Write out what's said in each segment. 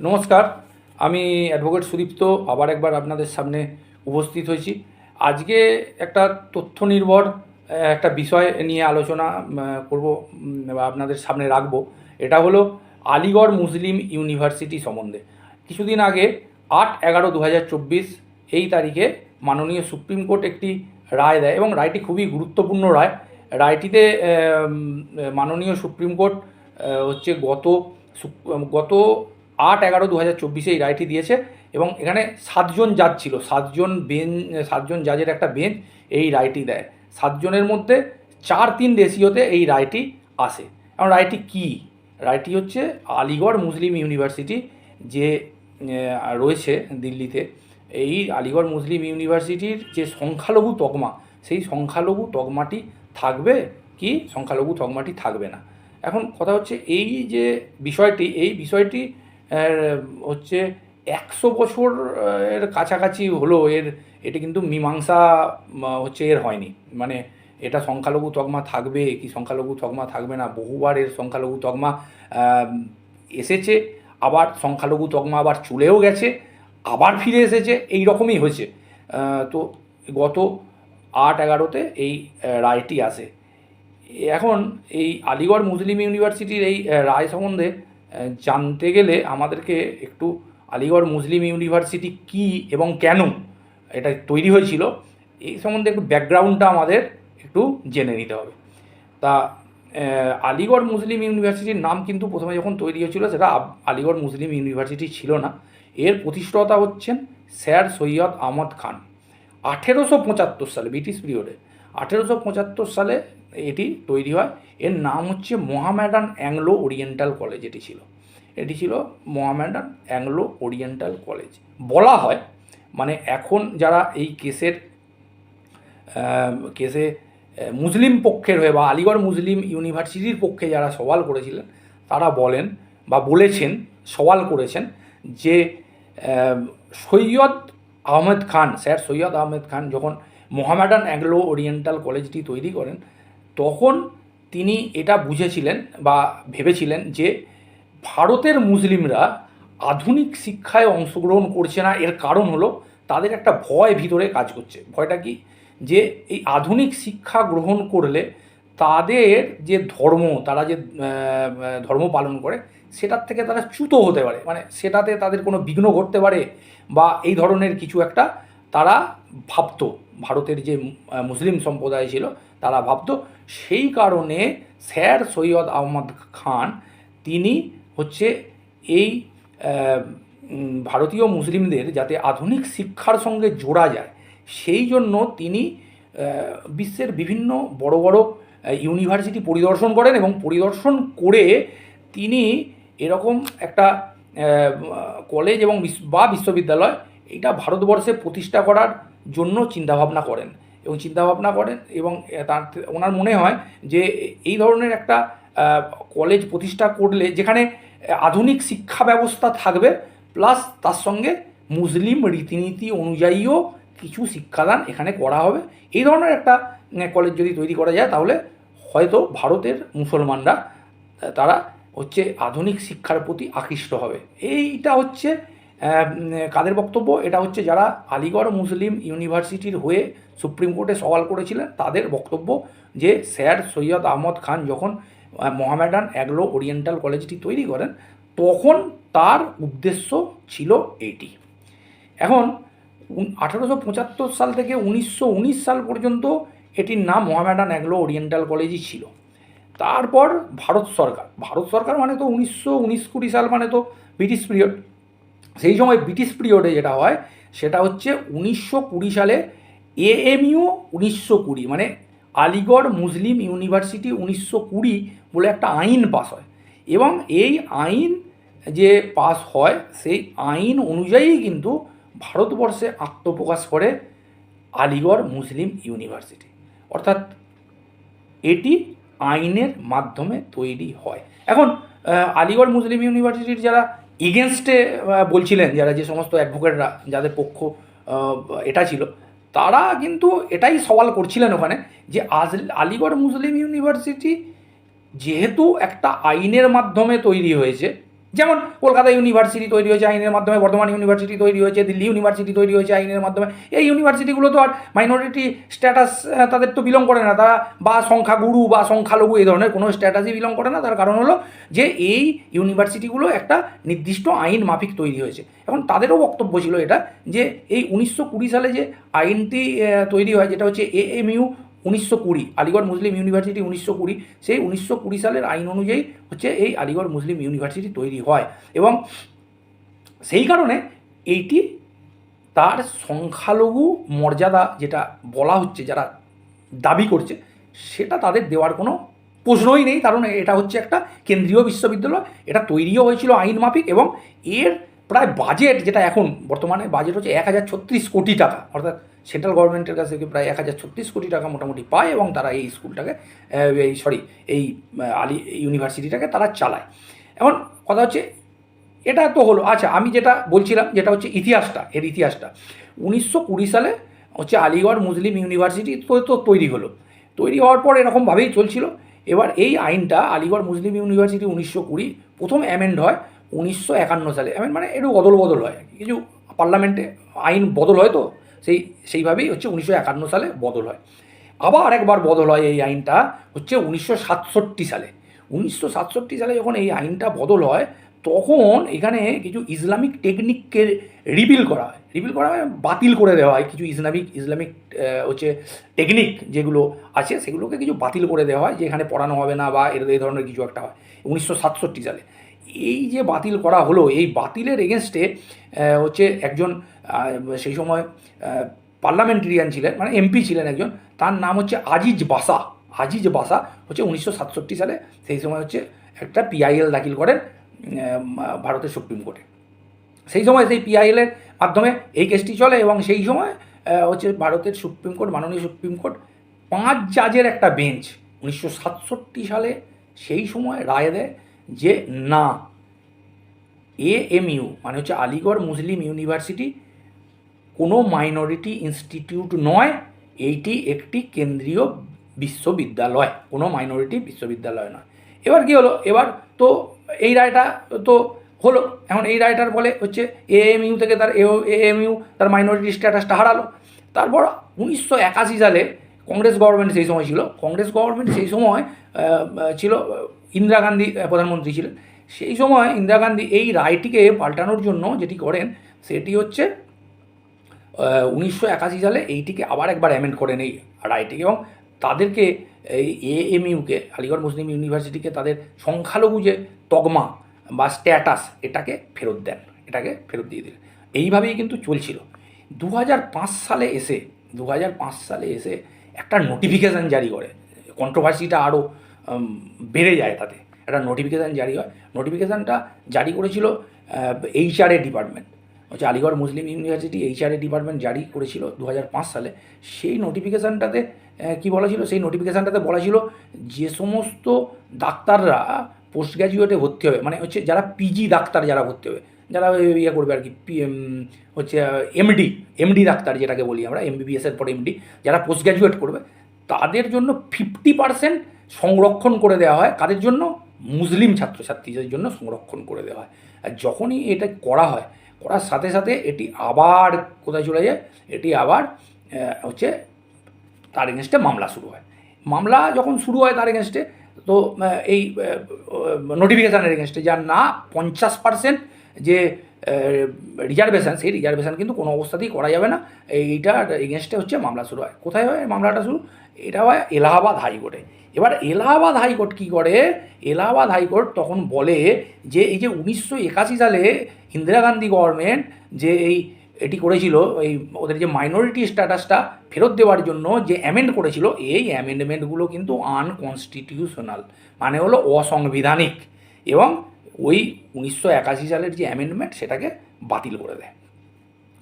নমস্কার, আমি অ্যাডভোকেট সুদীপ্ত, আবার একবার আপনাদের সামনে উপস্থিত হয়েছি। আজকে একটা তথ্য নির্ভর একটা বিষয় নিয়ে আলোচনা করব বা আপনাদের সামনে রাখব। এটা হলো আলিগড় মুসলিম ইউনিভার্সিটি সম্বন্ধে। কিছুদিন আগে, আট এগারো দু এই তারিখে মাননীয় সুপ্রিম কোর্ট একটি রায় দেয় এবং রায়টি খুবই গুরুত্বপূর্ণ রায়। রায়টিতে মাননীয় সুপ্রিম কোর্ট হচ্ছে গত গত আট এগারো দু হাজার চব্বিশে এই রায়টি দিয়েছে এবং এখানে সাতজন জাজ ছিল, সাতজন বেঞ্চ সাতজন জাজের একটা বেঞ্চ এই রায়টি দেয়। সাতজনের মধ্যে চার তিন রেশিওতে এই রায়টি আসে। এবং রায়টি কী? রায়টি হচ্ছে আলিগড় মুসলিম ইউনিভার্সিটি যে রয়েছে দিল্লিতে, এই আলিগড় মুসলিম ইউনিভার্সিটির যে সংখ্যালঘু তকমা, সেই সংখ্যালঘু তকমাটি থাকবে কি? সংখ্যালঘু তকমাটি থাকবে না। এখন কথা হচ্ছে এই যে বিষয়টি, এই বিষয়টি হচ্ছে একশো বছর এর কাছাকাছি হলো এর, এটি কিন্তু মীমাংসা হচ্ছে এর হয়নি। মানে এটা সংখ্যালঘু তকমা থাকবে, কি সংখ্যালঘু তকমা থাকবে না, বহুবার এর সংখ্যালঘু তকমা এসেছে, আবার সংখ্যালঘু তকমা আবার চলেও গেছে, আবার ফিরে এসেছে, এই রকমই হয়েছে। তো গত আট এগারোতে এই রায়টি আসে। এখন এই আলিগড় মুসলিম ইউনিভার্সিটির এই রায় সম্বন্ধে জানতে গেলে আমাদেরকে একটু আলিগড় মুসলিম ইউনিভার্সিটি কি এবং কেন এটা তৈরি হয়েছিল, এই সম্বন্ধে একটু ব্যাকগ্রাউন্ডটা আমাদের একটু জেনে নিতে হবে। তা আলিগড় মুসলিম ইউনিভার্সিটির নাম কিন্তু প্রথমে যখন তৈরি হয়েছিল সেটা আলিগড় মুসলিম ইউনিভার্সিটি ছিল না। এর প্রতিষ্ঠাতা হচ্ছেন স্যার সৈয়দ আহমদ খান। আঠেরোশো পঁচাত্তর সালে, ব্রিটিশ পিরিয়ডে, আঠেরোশো পঁচাত্তর সালে এটি তৈরি হয়। এর নাম হচ্ছে মোহামেডান অ্যাংলো ওরিয়েন্টাল কলেজ এটি ছিল। এটি ছিল মোহামেডান অ্যাংলো ওরিয়েন্টাল কলেজ। বলা হয় মানে এখন যারা এই কেসের কেসে মুসলিম পক্ষের হয়ে বা আলিগড় মুসলিম ইউনিভার্সিটির পক্ষে যারা সওয়াল করেছিলেন, তারা বলেন বা বলেছেন, সওয়াল করেছেন যে সৈয়দ আহমেদ খান, স্যার সৈয়দ আহমেদ খান যখন মোহামেডান অ্যাংলো ওরিয়েন্টাল কলেজটি তৈরি করেন তখন তিনি এটা বুঝেছিলেন বা ভেবেছিলেন যে ভারতের মুসলিমরা আধুনিক শিক্ষায় অংশগ্রহণ করছে না। এর কারণ হলো তাদের একটা ভয় ভিতরে কাজ করছে। ভয়টা কি? যে এই আধুনিক শিক্ষা গ্রহণ করলে তাদের যে ধর্ম, তারা যে ধর্ম পালন করে, সেটার থেকে তারা চ্যুত হতে পারে। মানে সেটাতে তাদের কোনো বিঘ্ন ঘটতে পারে বা এই ধরনের কিছু একটা তারা ভাবতো। ভারতের যে মুসলিম সম্প্রদায় ছিল, তারা ভাবতো সেই কারণে স্যার সৈয়দ আহমদ খান, তিনি হচ্ছে এই ভারতীয় মুসলিমদের যাতে আধুনিক শিক্ষার সঙ্গে জোড়া যায়, সেই জন্য তিনি বিশ্বের বিভিন্ন বড় বড় ইউনিভার্সিটি পরিদর্শন করেন এবং পরিদর্শন করে তিনি এরকম একটা কলেজ এবং বা বিশ্ববিদ্যালয়, এটা ভারতবর্ষে প্রতিষ্ঠা করার জন্য চিন্তাভাবনা করেন। এবং চিন্তাভাবনা করেন এবং তার ওনার মনে হয় যে এই ধরনের একটা কলেজ প্রতিষ্ঠা করলে, যেখানে আধুনিক শিক্ষা ব্যবস্থা থাকবে, প্লাস তার সঙ্গে মুসলিম রীতিনীতি অনুযায়ীও কিছু শিক্ষাদান এখানে করা হবে। এই ধরনের একটা কলেজ যদি তৈরি করা যায়, তাহলে হয়তো ভারতের মুসলমানরা তারা হচ্ছে আধুনিক শিক্ষার প্রতি আকৃষ্ট হবে। এইটা হচ্ছে কাদের বক্তব্য? এটা হচ্ছে যারা আলিগড় মুসলিম ইউনিভার্সিটির হয়ে সুপ্রিম কোর্টে সওয়াল করেছিলেন, তাদের বক্তব্য যে স্যার সৈয়দ আহমদ খান যখন মোহামেডান অ্যাগ্লো ওরিয়েন্টাল কলেজটি তৈরি করেন, তখন তার উদ্দেশ্য ছিল এটি। এখন আঠারোশো পঁচাত্তর সাল থেকে উনিশশো উনিশ সাল পর্যন্ত এটির নাম মোহামেডান অ্যাগ্লো ওরিয়েন্টাল কলেজই ছিল। তারপর ভারত সরকার ভারত সরকার মানে তো উনিশশো উনিশ কুড়ি সাল মানে তো ব্রিটিশ পিরিয়ড। সেই সময় ব্রিটিশ পিরিয়ডে যেটা হয়, সেটা হচ্ছে উনিশশো কুড়ি সালে এএমইউ উনিশশো কুড়ি মানে আলিগড় মুসলিম ইউনিভার্সিটি উনিশশো কুড়ি বলে একটা আইন পাস হয়। এবং এই আইন যে পাস হয়, সেই আইন অনুযায়ী কিন্তু ভারতবর্ষে আত্মপ্রকাশ করে আলিগড় মুসলিম ইউনিভার্সিটি। অর্থাৎ এটি আইনের মাধ্যমে তৈরি হয়। এখন আলিগড় মুসলিম ইউনিভার্সিটির যারা এগেনস্টে বলছিলেন যারা যে সমস্ত অ্যাডভোকেটরা যাদের পক্ষ এটা ছিল, তারা কিন্তু এটাই সওয়াল করছিলেন ওখানে যে আজ আলিগড় মুসলিম ইউনিভার্সিটি যেহেতু একটা আইনের মাধ্যমে তৈরি হয়েছে যেমন কলকাতা ইউনিভার্সিটি তৈরি হয়েছে, আইনের মাধ্যমে, বর্ধমান ইউনিভার্সিটি তৈরি হয়েছে, দিল্লি ইউনিভার্সিটি তৈরি হয়েছে আইনের মাধ্যমে। এই ইউনিভার্সিটিগুলো তো আর মাইনরিটি স্ট্যাটাস তাদের তো বিলং করে না। তারা বা সংখ্যাগুরু বা সংখ্যালঘু এই ধরনের কোনো স্ট্যাটাসই বিলং করে না। তার কারণ হলো যে এই ইউনিভার্সিটিগুলো একটা নির্দিষ্ট আইন মাফিক তৈরি হয়েছে। এখন তাদেরও বক্তব্য ছিল এটা যে এই উনিশশো কুড়ি সালে যে আইনটি তৈরি হয়, যেটা হচ্ছে এএমইউ উনিশশো কুড়ি, আলিগড় মুসলিম ইউনিভার্সিটি উনিশশো কুড়ি, সেই উনিশশো কুড়ি সালের আইন অনুযায়ী হচ্ছে এই আলিগড় মুসলিম ইউনিভার্সিটি তৈরি হয়। এবং সেই কারণে এইটি তার সংখ্যালঘু মর্যাদা যেটা বলা হচ্ছে, যারা দাবি করছে, সেটা তাদের দেওয়ার কোনো প্রশ্নই নেই। কারণ এটা হচ্ছে একটা কেন্দ্রীয় বিশ্ববিদ্যালয়, এটা তৈরিও হয়েছিল আইন মাফিক এবং এর প্রায় বাজেট যেটা এখন বর্তমানে বাজেট হচ্ছে এক হাজার ছত্রিশ কোটি টাকা। অর্থাৎ সেন্ট্রাল গভর্নমেন্টের কাছ থেকে প্রায় এক হাজার ছত্রিশ কোটি টাকা মোটামুটি পায় এবং তারা এই স্কুলটাকে এই সরি এই আলি ইউনিভার্সিটিটাকে তারা চালায়। এখন কথা হচ্ছে, এটা তো হলো আচ্ছা আমি যেটা বলছিলাম, যেটা হচ্ছে ইতিহাসটা, এর ইতিহাসটা। উনিশশো কুড়ি সালে হচ্ছে আলিগড় মুসলিম ইউনিভার্সিটি তো তো তৈরি হলো। তৈরি হওয়ার পর এরকমভাবেই চলছিল। এবার এই আইনটা আলিগড় মুসলিম ইউনিভার্সিটি উনিশশো কুড়ি প্রথম অ্যামেন্ড হয় উনিশশো একান্ন সালে অ্যামেন্ড মানে একটু বদল বদল হয়। কিছু পার্লামেন্টে আইন বদল হয় তো, সেই, সেইভাবেই হচ্ছে উনিশশো একান্ন সালে বদল হয়। আবার একবার বদল হয় এই আইনটা হচ্ছে উনিশশো সাতষট্টি সালে। উনিশশো সাতষট্টি সালে যখন এই আইনটা বদল হয়, তখন এখানে কিছু ইসলামিক টেকনিককে রিপিল করা হয়। রিপিল করা হয়, বাতিল করে দেওয়া হয়। কিছু ইসলামিক ইসলামিক হচ্ছে টেকনিক যেগুলো আছে, সেগুলোকে কিছু বাতিল করে দেওয়া হয়, যে এখানে পড়ানো হবে না বা এর এই ধরনের কিছু একটা হয়। উনিশশো সাতষট্টি সালে। এই যে বাতিল করা হলো, এই বাতিলের এগেনস্টে হচ্ছে একজন সেই সময় পার্লামেন্টেরিয়ান ছিলেন মানে এমপি ছিলেন একজন, তার নাম হচ্ছে আজিজ বাসা। আজিজ বাসা হচ্ছে উনিশশো সাতষট্টি সালে, সেই সময় হচ্ছে একটা পিআইএল দাখিল করেন ভারতের সুপ্রিম কোর্টে। সেই সময় সেই পিআইএলের মাধ্যমে এই কেসটি চলে এবং সেই সময় হচ্ছে ভারতের সুপ্রিম কোর্ট, মাননীয় সুপ্রিম কোর্ট পাঁচ জাজের একটা বেঞ্চ উনিশশো সাতষট্টি সালে সেই সময় রায় দেয় যে না। এএমইউ মানে হচ্ছে আলিগড় মুসলিম ইউনিভার্সিটি। কোনো মাইনরিটি ইনস্টিটিউট নয়, এইটি একটি কেন্দ্রীয় বিশ্ববিদ্যালয়। কোনো মাইনরিটি বিশ্ববিদ্যালয় নয়। এবার কী হলো? এবার তো এই রায়টা তো হলো। এখন এই রায়টার ফলে হচ্ছে এএমইউ থেকে তার এএমইউ তার মাইনরিটি স্ট্যাটাসটা হারালো। তারপর উনিশশো একাশি সালে কংগ্রেস গভর্নমেন্ট সেই সময় ছিল। কংগ্রেস গভর্নমেন্ট সেই সময় ছিল ইন্দিরা গান্ধী প্রধানমন্ত্রী ছিলেন। সেই সময় ইন্দিরা গান্ধী এই রায়টিকে পাল্টানোর জন্য যেটি করেন, সেটি হচ্ছে উনিশশো একাশি সালে এইটিকে আবার একবার অ্যামেন্ড করেন এই রায়টিকে এবং তাদেরকে এই এএমইউকে আলিগড় মুসলিম ইউনিভার্সিটিকে তাদের সংখ্যালঘু যে তগমা বা স্ট্যাটাস এটাকে ফেরত দেন, এটাকে ফেরত দিয়ে দিলেন। এইভাবেই কিন্তু চলছিল। দু সালে এসে দু সালে এসে একটা নোটিফিকেশান জারি করে। কন্ট্রোভার্সিটা আরও বেড়ে যায় তাতে। একটা নোটিফিকেশান জারি হয়। নোটিফিকেশানটা জারি করেছিল এইচআরএ ডিপার্টমেন্ট হচ্ছে Aligarh Muslim university HRA department জারি করেছিল দু হাজার পাঁচ সালে। সেই নোটিফিকেশানটাতে কী বলা ছিল? সেই নোটিফিকেশানটাতে বলা ছিল যে সমস্ত ডাক্তাররা পোস্ট গ্র্যাজুয়েটে ভর্তি হবে। মানে হচ্ছে যারা পিজি ডাক্তার যারা ভর্তি হবে। যারা ইয়ে করবে আর কি হচ্ছে এমডি এমডি ডাক্তার যেটাকে বলি আমরা এমবিবিএসের পর এমডি যারা পোস্ট গ্র্যাজুয়েট করবে, তাদের জন্য ফিফটি পার্সেন্ট সংরক্ষণ করে দেওয়া হয়। কাদের জন্য? মুসলিম ছাত্রছাত্রীদের জন্য সংরক্ষণ করে দেওয়া হয়। আর যখনই এটা করা হয়, করার সাথে সাথে এটি আবার কোথায় চলে যায়? এটি আবার হচ্ছে তার এগেনস্টে মামলা শুরু হয়। মামলা যখন শুরু হয় তার এগেনস্টে তো এই নোটিফিকেশানের এগেনস্টে যার না পঞ্চাশ পার্সেন্ট যে রিজার্ভেশন সেই রিজার্ভেশন কিন্তু কোনো অবস্থাতেই করা যাবে না। এইটার এগেনস্টে হচ্ছে মামলা শুরু হয়। কোথায় হয় মামলাটা শুরু? এটা হয় এলাহাবাদ হাইকোর্টে। এবার এলাহাবাদ হাইকোর্ট কী করে? এলাহাবাদ হাইকোর্ট তখন বলে যে, এই যে উনিশশো একাশি সালে ইন্দিরা গান্ধী গভর্নমেন্ট যে এই, এটি করেছিল, এই ওদের যে মাইনরিটি স্ট্যাটাসটা ফেরত দেওয়ার জন্য যে অ্যামেন্ড করেছিল, এই অ্যামেন্ডমেন্টগুলো কিন্তু আনকনস্টিটিউশনাল মানে হলো অসাংবিধানিক। এবং ওই উনিশশো একাশি সালের যে অ্যামেন্ডমেন্ট সেটাকে বাতিল করে দেয়।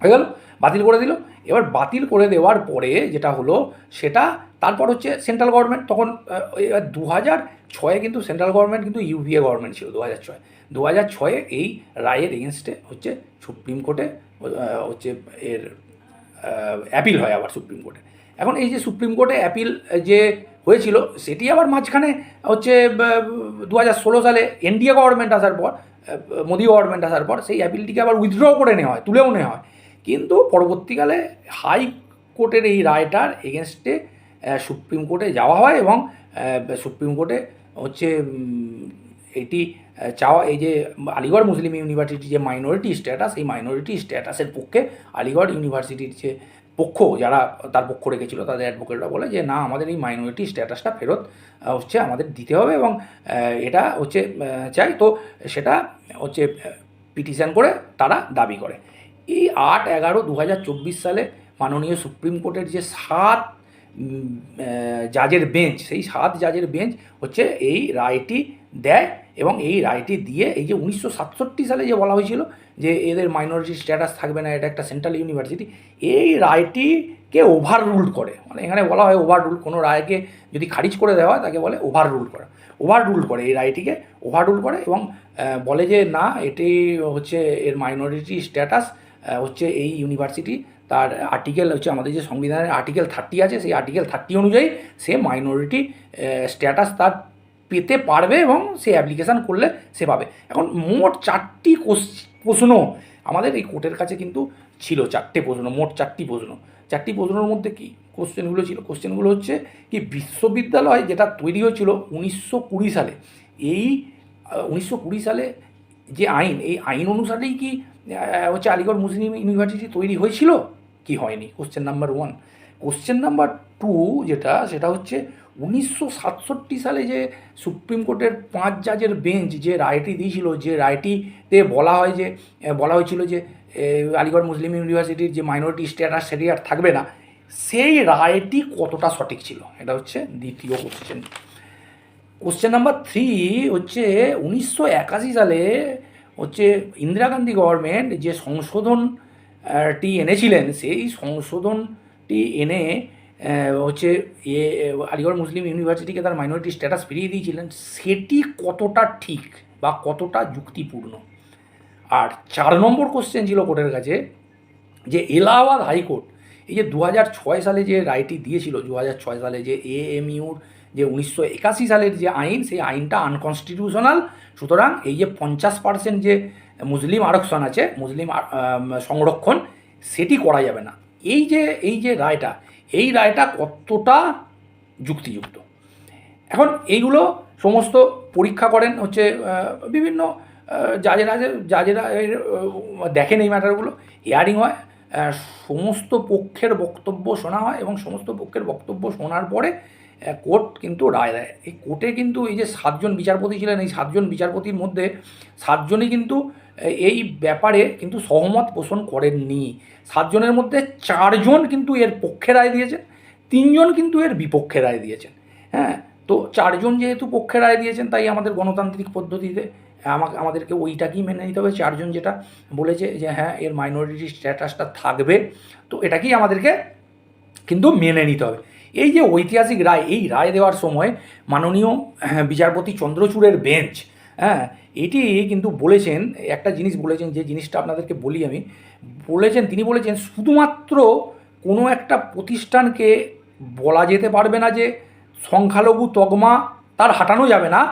হয়ে গেল? বাতিল করে দিল। এবার বাতিল করে দেওয়ার পরে যেটা হলো, সেটা তারপর হচ্ছে সেন্ট্রাল গভর্নমেন্ট তখন দু হাজার ছয়ে কিন্তু সেন্ট্রাল গভর্নমেন্ট কিন্তু ইউপিএ গভর্নমেন্ট ছিল দু হাজার ছয়। দু হাজার ছয়ে এই রায়ের এগেনস্টে হচ্ছে সুপ্রিম কোর্টে হচ্ছে এর অ্যাপিল হয় আবার সুপ্রিম কোর্টে। এখন এই যে সুপ্রিম কোর্টে অ্যাপিল যে হয়েছিল, সেটি আবার মাঝখানে হচ্ছে দু হাজার ষোলো সালে এনডিএ গভর্নমেন্ট আসার পর মোদি গভর্নমেন্ট আসার পর সেই অ্যাপিলটিকে আবার উইথড্র করে নেওয়া হয়, তুলেও নেওয়া হয়। কিন্তু পরবর্তীকালে হাই কোর্টের এই রায়টার এগেনস্টে সুপ্রিম কোর্টে যাওয়া হয় এবং সুপ্রিম কোর্টে হচ্ছে এটি চাওয়া, এই যে আলিগড় মুসলিম ইউনিভার্সিটি যে মাইনরিটি স্ট্যাটাস এই মাইনরিটি স্ট্যাটাসের পক্ষে আলিগড় ইউনিভার্সিটির যে পক্ষ, যারা তার পক্ষ রেখেছিল, তাদের অ্যাডভোকেটরা বলে যে, না, আমাদের এই মাইনরিটি স্ট্যাটাসটা ফেরত হচ্ছে আমাদের দিতে হবে এবং এটা হচ্ছে চাই। তো সেটা হচ্ছে পিটিশন করে তারা দাবি করে। এই আট এগারো দু সালে মাননীয় সুপ্রিম কোর্টের যে সাত জাজের বেঞ্চ সেই সাত জাজের বেঞ্চ হচ্ছে এই রায়টি দেয় এবং এই রায়টি দিয়ে এই যে উনিশশো সাতষট্টি সালে যে বলা হয়েছিল যে এদের মাইনরিটি স্ট্যাটাস থাকবে না, এটা একটা সেন্ট্রাল ইউনিভার্সিটি এই রায়টিকে ওভার রুল করে। মানে এখানে বলা হয় ওভার রুল কোনো রায়কে যদি খারিজ করে দেওয়া হয়, তাকে বলে ওভার রুল করা। ওভার রুল করে, এই রায়টিকে ওভার রুল করে এবং বলে যে না, এটি হচ্ছে এর মাইনরিটি স্ট্যাটাস হচ্ছে এই ইউনিভার্সিটি তার আর্টিকেল হচ্ছে আমাদের যে সংবিধানের আর্টিকেল থার্টি আছে, সেই আর্টিকেল থার্টি অনুযায়ী সে মাইনরিটি স্ট্যাটাস তার পেতে পারবে এবং সে অ্যাপ্লিকেশান করলে সে পাবে। এখন মোট চারটি প্রশ্ন আমাদের এই কোর্টের কাছে কিন্তু ছিল, চারটে প্রশ্ন, মোট চারটি প্রশ্ন। চারটি প্রশ্নের মধ্যে কি কোশ্চেনগুলো ছিল? কোশ্চেনগুলো হচ্ছে কি বিশ্ববিদ্যালয় যেটা তৈরি হয়েছিল উনিশশো কুড়ি সালে, এই উনিশশো কুড়ি সালে যে আইন, এই আইন অনুসারেই কি হচ্ছে আলিগড় মুসলিম ইউনিভার্সিটি তৈরি হয়েছিল? কি হয়নি? Question number one question number two যেটা, সেটা হচ্ছে উনিশশো সাতষট্টি সালে যে সুপ্রিম কোর্টের পাঁচ জাজের বেঞ্চ যে রায়টি দিয়েছিল, যে রায়টিতে বলা হয় যে বলা হয়েছিল যে আলিগড় মুসলিম ইউনিভার্সিটির যে মাইনরিটি স্ট্যাটাস সেটি আর থাকবে না, সেই রায়টি কতটা সঠিক ছিল? এটা হচ্ছে দ্বিতীয় কোশ্চেন কোশ্চেন নাম্বার থ্রি হচ্ছে উনিশশো একাশি সালে হচ্ছে ইন্দিরা গান্ধী গভর্নমেন্ট যে সংশোধনটি এনেছিলেন সেই সংশোধনটি এনে হচ্ছে এ, আলিগড় মুসলিম ইউনিভার্সিটিকে তার মাইনরিটি স্ট্যাটাস ফিরিয়ে দিয়েছিলেন, সেটি কতটা ঠিক বা কতটা যুক্তিপূর্ণ? আর চার নম্বর কোশ্চেন ছিল কোর্টের কাছে, যে এলাহাবাদ হাইকোর্ট, এই যে দু সালে যে রায়টি দিয়েছিল দু সালে যে এ এএমইউর যে উনিশশো একাশি সালের যে আইন, সেই আইনটা আনকনস্টিটিউশনাল সুতরাং এই যে পঞ্চাশ পার্সেন্ট যে মুসলিম আরক্ষণ আছে, মুসলিম সংরক্ষণ, সেটি করা যাবে না। এই যে এই যে রায়টা, এই রায়টা কতটা যুক্তিযুক্ত? এখন এইগুলো সমস্ত পরীক্ষা করেন হচ্ছে বিভিন্ন জাজেরা জাজেরা দেখেন এই ম্যাটারগুলো হিয়ারিং হয় সমস্ত পক্ষের বক্তব্য শোনা হয় এবং সমস্ত পক্ষের বক্তব্য শোনার পরে কোর্ট কিন্তু রায় দেয়। এই কোর্টে কিন্তু এই যে সাতজন বিচারপতি ছিলেন, এই সাতজন বিচারপতির মধ্যে সাতজনই কিন্তু এই ব্যাপারে কিন্তু সহমত পোষণ করেননি। সাতজনের মধ্যে চারজন কিন্তু এর পক্ষে রায় দিয়েছেন তিনজন কিন্তু এর বিপক্ষে রায় দিয়েছেন। হ্যাঁ তো চারজন যেহেতু পক্ষে রায় দিয়েছেন তাই আমাদের গণতান্ত্রিক পদ্ধতিতে আমাকে আমাদেরকে ওইটাকেই মেনে নিতে হবে। চারজন যেটা বলেছে যে হ্যাঁ এর মাইনরিটি স্ট্যাটাসটা থাকবে তো এটাকেই আমাদেরকে কিন্তু মেনে নিতে হবে। এই যে ঐতিহাসিক রায় এই রায় দেওয়ার সময় মাননীয় হ্যাঁ, বিচারপতি চন্দ্রচূড়ের বেঞ্চ হ্যাঁ এটি কিন্তু বলেছেন, একটা জিনিস বলেছেন, যে জিনিসটা আপনাদেরকে বলি আমি, বলেছেন, তিনি বলেছেন, শুধুমাত্র কোনো একটা প্রতিষ্ঠানকে বলা যেতে পারবে না যে সংখ্যালঘু তগমা তার হাঁটানো যাবে না,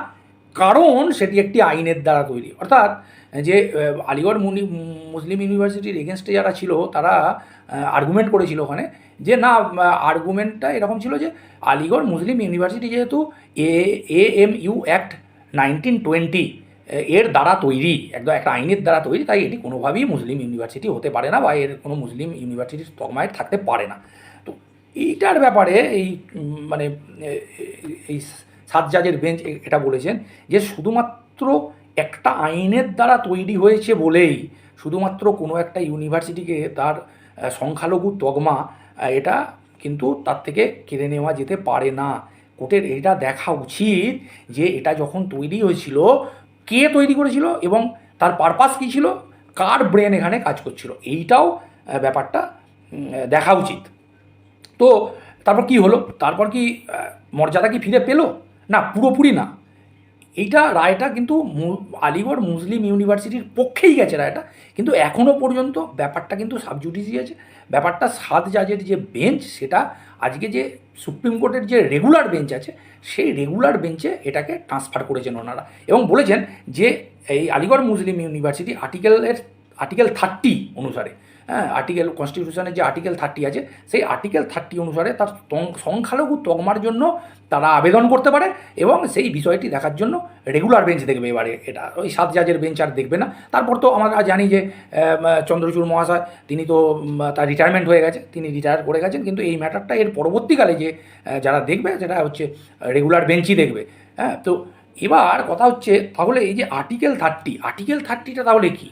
কারণ সেটি একটি আইনের দ্বারা তৈরি। অর্থাৎ যে আলিগড় মুসলিম ইউনিভার্সিটির এগেনস্টে যারা ছিল, তারা আর্গুমেন্ট করেছিল ওখানে, যে না আর্গুমেন্টটা এরকম ছিল যে, আলিগড় মুসলিম ইউনিভার্সিটি যেহেতু A M U act nineteen twenty এর দ্বারা তৈরি একদম একটা আইনের দ্বারা তৈরি, তাই এটি কোনোভাবেই মুসলিম ইউনিভার্সিটি হতে পারে না বা এর কোনো মুসলিম ইউনিভার্সিটির তকমায় থাকতে পারে না। তো এইটার ব্যাপারে এই মানে এই সাত বেঞ্চ এটা বলেছেন যে শুধুমাত্র একটা আইনের দ্বারা তৈরি হয়েছে বলেই শুধুমাত্র কোনো একটা ইউনিভার্সিটিকে তার সংখ্যালঘু তগমা এটা কিন্তু তার থেকে কেড়ে নেওয়া যেতে পারে না। কোর্টের এটা দেখা উচিত যে এটা যখন তৈরি হয়েছিল কে তৈরি করেছিল এবং তার পারপাস কী ছিল? কার ব্রেন এখানে কাজ করছিল? এইটাও ব্যাপারটা দেখা উচিত। তো, তারপর কি হলো? তারপর কি মর্যাদা কি ফিরে পেল? না, পুরোপুরি না। এইটা রায়টা কিন্তু আলিগড় মুসলিম ইউনিভার্সিটির পক্ষেই গেছে রায়টা। কিন্তু এখনও পর্যন্ত ব্যাপারটা কিন্তু সাবজুডিসি আছে। ব্যাপারটা সাত জাজের যে বেঞ্চ, সেটা আজকে যে সুপ্রিম কোর্টের যে রেগুলার বেঞ্চ আছে, সেই রেগুলার বেঞ্চে এটাকে ট্রান্সফার করেছেন ওনারা। এবং বলেছেন যে এই আলিগড় মুসলিম ইউনিভার্সিটি আর্টিকেলের, আর্টিকেল থার্টি অনুসারে হ্যাঁ আর্টিকেল কনস্টিটিউশনের যে আর্টিকেল থার্টি আছে, সেই আর্টিকেল থার্টি অনুসারে তার সংখ্যালঘু তকমার জন্য তারা আবেদন করতে পারে এবং সেই বিষয়টি দেখার জন্য রেগুলার বেঞ্চ দেখবে এবারে এটা। ওই সাত জাজের বেঞ্চ আর দেখবে না। তারপর তো আমরা জানি যে চন্দ্রচূড় মহাশয়, তিনি তো তার রিটায়ারমেন্ট হয়ে গেছে, তিনি রিটায়ার করে গেছেন, কিন্তু এই ম্যাটারটা এর পরবর্তীকালে যে যারা দেখবে, সেটা হচ্ছে রেগুলার বেঞ্চই দেখবে। হ্যাঁ তো এবার কথা হচ্ছে, তাহলে এই যে আর্টিকেল থার্টি আর্টিকেল থার্টিটা তাহলে কি?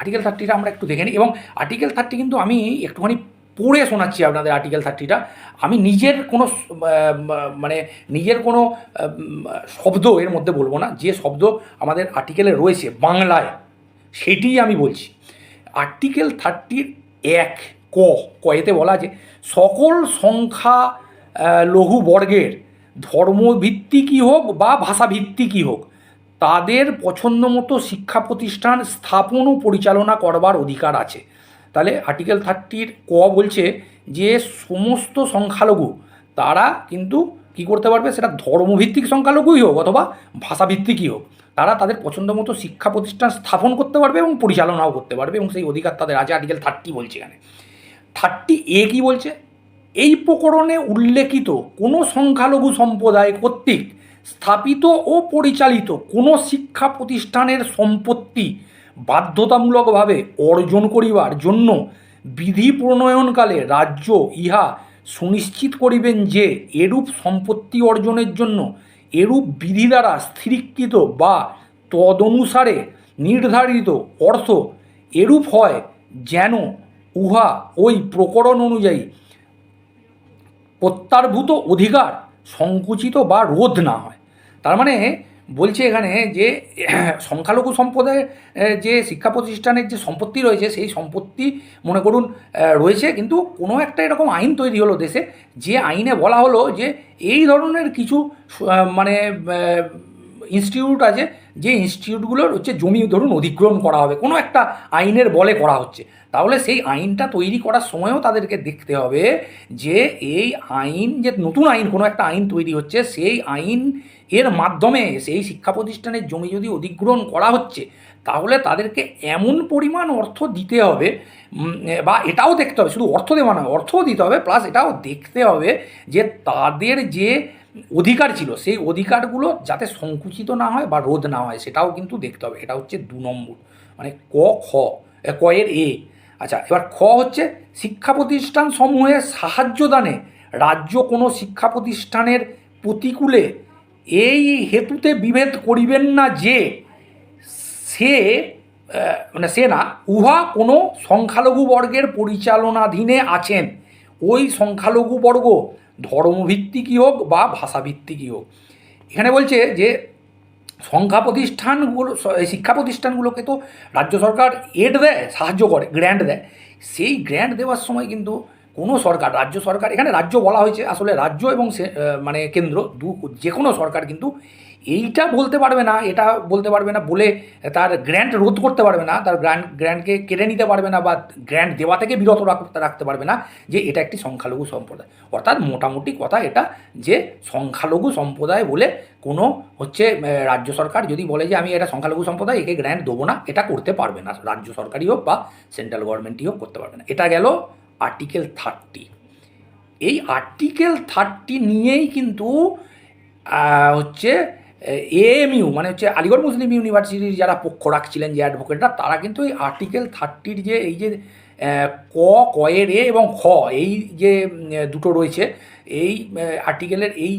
আর্টিকেল থার্টিটা আমরা একটু দেখে নিই এবং আর্টিকেল থার্টি কিন্তু আমি একটুখানি পড়ে শোনাচ্ছি আপনাদের আর্টিকেল থার্টিটা আমি নিজের কোনো মানে নিজের কোনো শব্দ এর মধ্যে বলব না। যে শব্দ আমাদের আর্টিকেলে রয়েছে বাংলায়, সেটিই আমি বলছি। আর্টিকেল থার্টির এক ক, কয়েতে বলা আছে, সকল সংখ্যা লঘু বর্গের ধর্মভিত্তিকই হোক বা ভাষাভিত্তিকই হোক তাদের পছন্দ মতো শিক্ষা প্রতিষ্ঠান স্থাপন ও পরিচালনা করবার অধিকার আছে। তাহলে আর্টিকেল থার্টির ক বলছে যে, সমস্ত সংখ্যালঘু, তারা কিন্তু কি করতে পারবে? সেটা ধর্মভিত্তিক সংখ্যালঘুই হোক অথবা ভাষাভিত্তিকই হোক, তারা তাদের পছন্দ মতো শিক্ষা প্রতিষ্ঠান স্থাপন করতে পারবে এবং পরিচালনাও করতে পারবে এবং সেই অধিকার তাদের আছে আর্টিকেল থার্টি বলছে এখানে। থার্টি এ কি বলছে? এই প্রকরণে উল্লেখিত কোনো সংখ্যালঘু সম্প্রদায় কর্তৃক স্থাপিত ও পরিচালিত কোনো শিক্ষা প্রতিষ্ঠানের সম্পত্তি বাধ্যতামূলকভাবে অর্জন করিবার জন্য বিধি প্রণয়নকালে রাজ্য ইহা সুনিশ্চিত করিবেন যে এরূপ সম্পত্তি অর্জনের জন্য এরূপ বিধি দ্বারা স্থিরীকৃত বা তদনুসারে নির্ধারিত অর্থ এরূপ হয় যেন উহা ওই প্রকরণ অনুযায়ী প্রত্যারভূত অধিকার সংকুচিত বা রোধ না হয়। তার মানে বলছে এখানে যে, সংখ্যালঘু সম্প্রদায়ের যে শিক্ষা প্রতিষ্ঠানের যে সম্পত্তি রয়েছে, সেই সম্পত্তি মনে করুন রয়েছে, কিন্তু কোনো একটা এরকম আইন তৈরি হলো দেশে, যে আইনে বলা হলো যে এই ধরনের কিছু মানে ইনস্টিটিউট আছে যে ইনস্টিটিউটগুলোর হচ্ছে জমি ধরুন অধিগ্রহণ করা হবে, কোনো একটা আইনের বলে করা হচ্ছে। তাহলে সেই আইনটা তৈরি করার সময়ও তাদেরকে দেখতে হবে যে এই আইন, যে নতুন আইন, কোনো একটা আইন তৈরি হচ্ছে, সেই আইন এর মাধ্যমে, সেই শিক্ষা প্রতিষ্ঠানের জমি যদি অধিগ্রহণ করা হচ্ছে, তাহলে তাদেরকে এমন পরিমাণ অর্থ দিতে হবে বা এটাও দেখতে হবে, শুধু অর্থ দেওয়া নয়, অর্থও দিতে হবে, প্লাস এটাও দেখতে হবে যে তাদের যে অধিকার ছিল সেই অধিকারগুলো যাতে সংকুচিত না হয় বা রোধ না হয় সেটাও কিন্তু দেখতে হবে। এটা হচ্ছে দু নম্বর। মানে ক খ এ, ক এর এ। আচ্ছা এবার খ হচ্ছে শিক্ষা প্রতিষ্ঠান সমূহে সাহায্য দানে রাজ্য কোনো শিক্ষা প্রতিষ্ঠানের প্রতিকূলে এই হেতুতে বিভেদ করিবেন না যে সে মানে সে না উহা কোনো সংখ্যালঘু বর্গের পরিচালনাধীনে আছেন। ওই সংখ্যালঘু বর্গ ধর্মভিত্তিকই হোক বা ভাষাভিত্তিকই হোক। এখানে বলছে যে সংখ্যা প্রতিষ্ঠানগুলো শিক্ষা প্রতিষ্ঠানগুলোকে তো রাজ্য সরকার এড দেয়, সাহায্য করে গ্র্যান্ট দেয়। সেই গ্র্যান্ট দেওয়ার সময় কিন্তু কোনো সরকার, রাজ্য সরকার, এখানে রাজ্য বলা হয়েছে, আসলে রাজ্য এবং মানে কেন্দ্র, দু, যে কোনো সরকার কিন্তু এইটা বলতে পারবে না, এটা বলতে পারবে না, বলে তার গ্র্যান্ট রোধ করতে পারবে না, তার গ্র্যান্ড গ্র্যান্ডকে কেড়ে নিতে পারবে না বা গ্র্যান্ড দেওয়া থেকে বিরত রাখতে পারবে না যে এটা একটি সংখ্যালঘু সম্প্রদায়। অর্থাৎ মোটামুটি কথা এটা যে সংখ্যালঘু সম্প্রদায় বলে কোনো হচ্ছে রাজ্য সরকার যদি বলে যে আমি এটা সংখ্যালঘু সম্প্রদায়, একে গ্র্যান্ট দেবো না, এটা করতে পারবে না, রাজ্য সরকারই হোক বা সেন্ট্রাল গভর্নমেন্টই হোক করতে পারবে না। এটা গেল আর্টিকেল থার্টি এই আর্টিকেল থার্টি নিয়েই কিন্তু হচ্ছে এএমইউ মানে হচ্ছে আলিগড় মুসলিম ইউনিভার্সিটির যারা পক্ষ রাখছিলেন যে অ্যাডভোকেটরা তারা কিন্তু এই আর্টিকেল থার্টির যে, এই যে ক কয়ের এ এবং খ, এই যে দুটো রয়েছে, এই আর্টিকেলের এই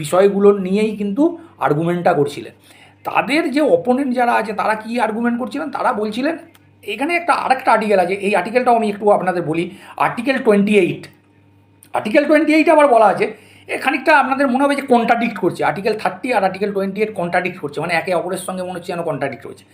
বিষয়গুলো নিয়েই কিন্তু আর্গুমেন্টটা করছিলেন। তাদের যে অপোনেন্ট যারা আছে, তারা কি আর্গুমেন্ট করছিলেন? তারা বলছিলেন, এখানে একটা, আরেকটা আর্টিকেল আছে, এই আর্টিকেলটাও আমি একটু আপনাদের বলি article twenty eight article twenty eight আবার বলা আছে খানিকটা আপনাদের মনে হবে যে কন্ট্রাডিক্ট করছে। আর্টিকেল থার্টি আর আর্টিকেল টোয়েন্টি এইট কন্ট্রাডিক্ট করছে। মানে একে অপরের সঙ্গে মনে হচ্ছে যেন কন্ট্রাডিক্ট করছে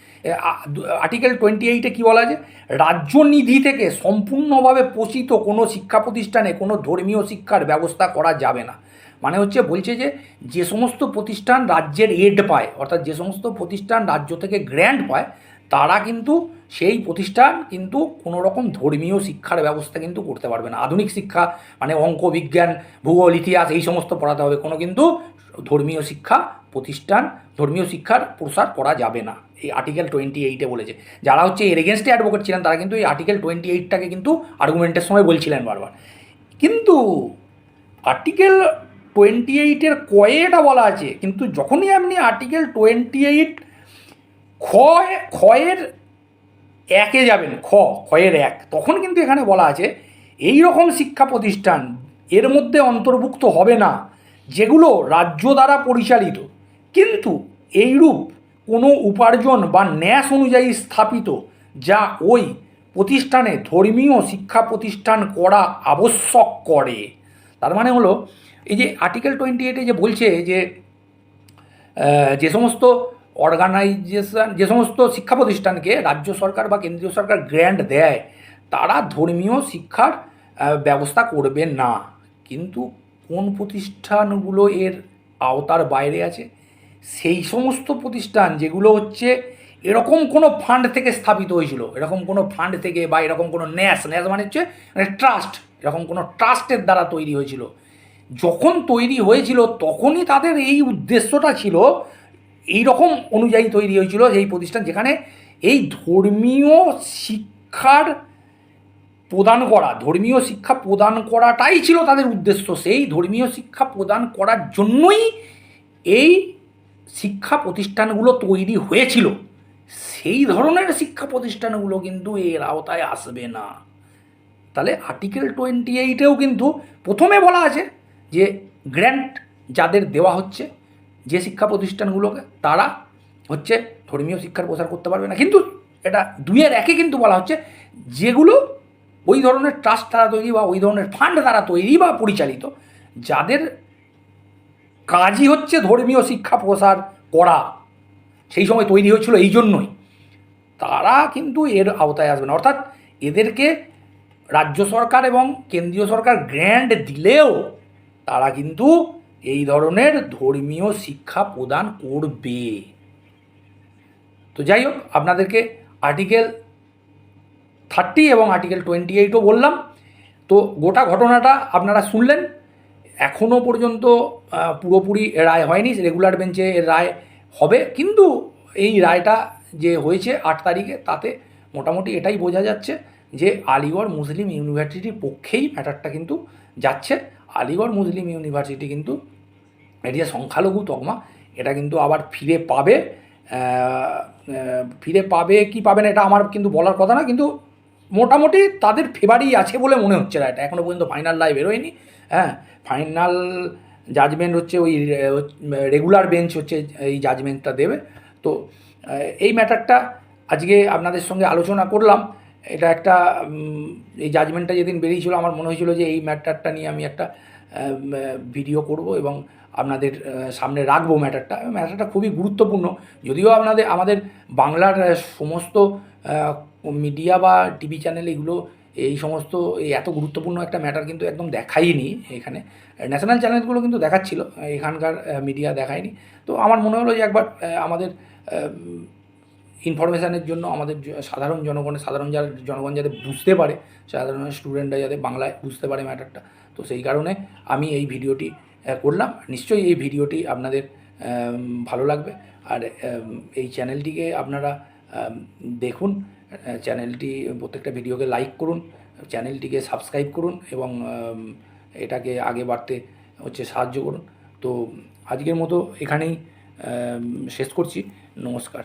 আর্টিকেল টোয়েন্টি এইটে কী বলা আছে? রাজ্য নিধি থেকে সম্পূর্ণভাবে পোষিত কোনো শিক্ষা প্রতিষ্ঠানে কোনো ধর্মীয় শিক্ষার ব্যবস্থা করা যাবে না। মানে হচ্ছে বলছে যে যে সমস্ত প্রতিষ্ঠান রাজ্যের এড পায়, অর্থাৎ যে সমস্ত প্রতিষ্ঠান রাজ্য থেকে গ্র্যান্ট পায়, তারা কিন্তু সেই প্রতিষ্ঠান কিন্তু কোনো রকম ধর্মীয় শিক্ষার ব্যবস্থা কিন্তু করতে পারবে না। আধুনিক শিক্ষা মানে অঙ্ক, বিজ্ঞান, ভূগোল, ইতিহাস এই সমস্ত পড়াতে হবে। কোনো কিন্তু ধর্মীয় শিক্ষা প্রতিষ্ঠান, ধর্মীয় শিক্ষার প্রসার করা যাবে না। এই আর্টিকেল টোয়েন্টি এইটে বলেছে। যারা হচ্ছে এর এগেনস্টে অ্যাডভোকেট ছিলেন, তারা কিন্তু এই আর্টিকেল টোয়েন্টি এইটটাকে কিন্তু আর্গুমেন্টের সময় বলছিলেন বারবার। কিন্তু আর্টিকেল টোয়েন্টি এইটের কয়েটা বলা আছে। কিন্তু যখনই আপনি আর্টিকেল টোয়েন্টি এইট ক্ষয়, ক্ষয়ের একে যাবেন, খ খয়ের এক। তখন কিন্তু এখানে বলা আছে, এই রকম শিক্ষা প্রতিষ্ঠান এর মধ্যে অন্তর্ভুক্ত হবে না, যেগুলো রাজ্য দ্বারা পরিচালিত। কিন্তু এইরূপ কোনো উপার্জন বা ন্যাস অনুযায়ী স্থাপিত, যা ওই প্রতিষ্ঠানে ধর্মীয় শিক্ষা প্রতিষ্ঠান করা আবশ্যক করে। তার মানে হলো, এই যে আর্টিকেল টোয়েন্টি এইটে যে বলছে যে যে সমস্ত অর্গানাইজেশন, যে সমস্ত শিক্ষা প্রতিষ্ঠানকে রাজ্য সরকার বা কেন্দ্রীয় সরকার গ্র্যান্ট দেয়, তারা ধর্মীয় শিক্ষার ব্যবস্থা করবে না। কিন্তু কোন প্রতিষ্ঠানগুলো এর আওতার বাইরে আছে? সেই সমস্ত প্রতিষ্ঠান যেগুলো হচ্ছে এরকম কোনো ফান্ড থেকে স্থাপিত হয়েছিল, এরকম কোনো ফান্ড থেকে বা এরকম কোনো ন্যাস ন্যাস মানে হচ্ছে মানে ট্রাস্ট এরকম কোনো ট্রাস্টের দ্বারা তৈরি হয়েছিল। যখন তৈরি হয়েছিল, তখনই তাদের এই উদ্দেশ্যটা ছিল এই রকম অনুযায়ী তৈরি হয়েছিল এই প্রতিষ্ঠান যেখানে এই ধর্মীয় শিক্ষার প্রদান করা, ধর্মীয় শিক্ষা প্রদান করাটাই ছিল তাদের উদ্দেশ্য। সেই ধর্মীয় শিক্ষা প্রদান করার জন্যই এই শিক্ষা প্রতিষ্ঠানগুলো তৈরি হয়েছিল। সেই ধরনের শিক্ষা প্রতিষ্ঠানগুলো কিন্তু এর আওতায় আসবে না। তাহলে আর্টিকেল টোয়েন্টি এইটেও কিন্তু প্রথমে বলা আছে যে গ্র্যান্ট যাদের দেওয়া হচ্ছে যে শিক্ষা প্রতিষ্ঠানগুলোকে তারা হচ্ছে ধর্মীয় শিক্ষার প্রসার করতে পারবে না। কিন্তু এটা দুইয়ের একে কিন্তু বলা হচ্ছে যেগুলো ওই ধরনের ট্রাস্ট তারা তৈরি বা ওই ধরনের ফান্ড দ্বারা তৈরি বা পরিচালিত, যাদের কাজই হচ্ছে ধর্মীয় শিক্ষা প্রসার করা। সেই সময় তৈরি হয়েছিল এই জন্যই। তারা কিন্তু এর আওতায় আসবে না। অর্থাৎ এদেরকে রাজ্য সরকার এবং কেন্দ্রীয় সরকার গ্র্যান্ড দিলেও তারা কিন্তু এই ধরনের ধর্মীয় শিক্ষা প্রদান করবে। তো যাই হোক, আপনাদেরকে আর্টিকেল থার্টি এবং আর্টিকেল টোয়েন্টি এইটও বললাম। তো গোটা ঘটনাটা আপনারা শুনলেন। এখনও পর্যন্ত পুরোপুরি রায় হয়নি রেগুলার বেঞ্চে এর রায় হবে। কিন্তু এই রায়টা যে হয়েছে আট তারিখে, তাতে মোটামুটি এটাই বোঝা যাচ্ছে যে আলিগড় মুসলিম ইউনিভার্সিটির পক্ষেই ম্যাটারটা কিন্তু যাচ্ছে। আলিগড় মুসলিম ইউনিভার্সিটি কিন্তু এটি সংখ্যালঘু তকমা, এটা কিন্তু আবার ফিরে পাবে ফিরে পাবে, কি পাবে না, এটা আমার কিন্তু বলার কথা না, কিন্তু মোটামুটি তাদের ফেভারই আছে বলে মনে হচ্ছে না এটা। এখনও পর্যন্ত ফাইনাল রায় বেরোয়নি হ্যাঁ ফাইনাল জাজমেন্ট হচ্ছে ওই রেগুলার বেঞ্চ হচ্ছে এই জাজমেন্টটা দেবে। তো এই ম্যাটারটা আজকে আপনাদের সঙ্গে আলোচনা করলাম। এটা একটা এই জাজমেন্টটা যেদিন বেরিয়েছিল, আমার মনে হয়েছিল যে এই ম্যাটারটা নিয়ে আমি একটা ভিডিও করব এবং আপনাদের সামনে রাখব ম্যাটারটা। ম্যাটারটা খুবই গুরুত্বপূর্ণ। যদিও আপনাদের, আমাদের বাংলার সমস্ত মিডিয়া বা টিভি চ্যানেল এগুলো এই সমস্ত, এই এত গুরুত্বপূর্ণ একটা ম্যাটার কিন্তু একদম দেখায়নি এখানে। ন্যাশনাল চ্যানেলগুলো কিন্তু দেখাচ্ছিল, এখানকার মিডিয়া দেখায়নি। তো আমার মনে হলো যে একবার আমাদের ইনফরমেশানের জন্য আমাদের সাধারণ জনগণের, সাধারণ যারা, জনগণ যাতে বুঝতে পারে, সাধারণ স্টুডেন্টরা যাতে বাংলায় বুঝতে পারে ম্যাটারটা। তো সেই কারণে আমি এই ভিডিওটি করলাম। নিশ্চয়ই এই ভিডিওটি আপনাদের ভালো লাগবে। আর এই চ্যানেলটিকে আপনারা দেখুন। চ্যানেলটি, প্রত্যেকটা ভিডিওকে লাইক করুন, চ্যানেলটিকে সাবস্ক্রাইব করুন এবং এটাকে আগে বাড়তে হচ্ছে সাহায্য করুন। তো, আজকের মতো এখানেই শেষ করছি। নমস্কার।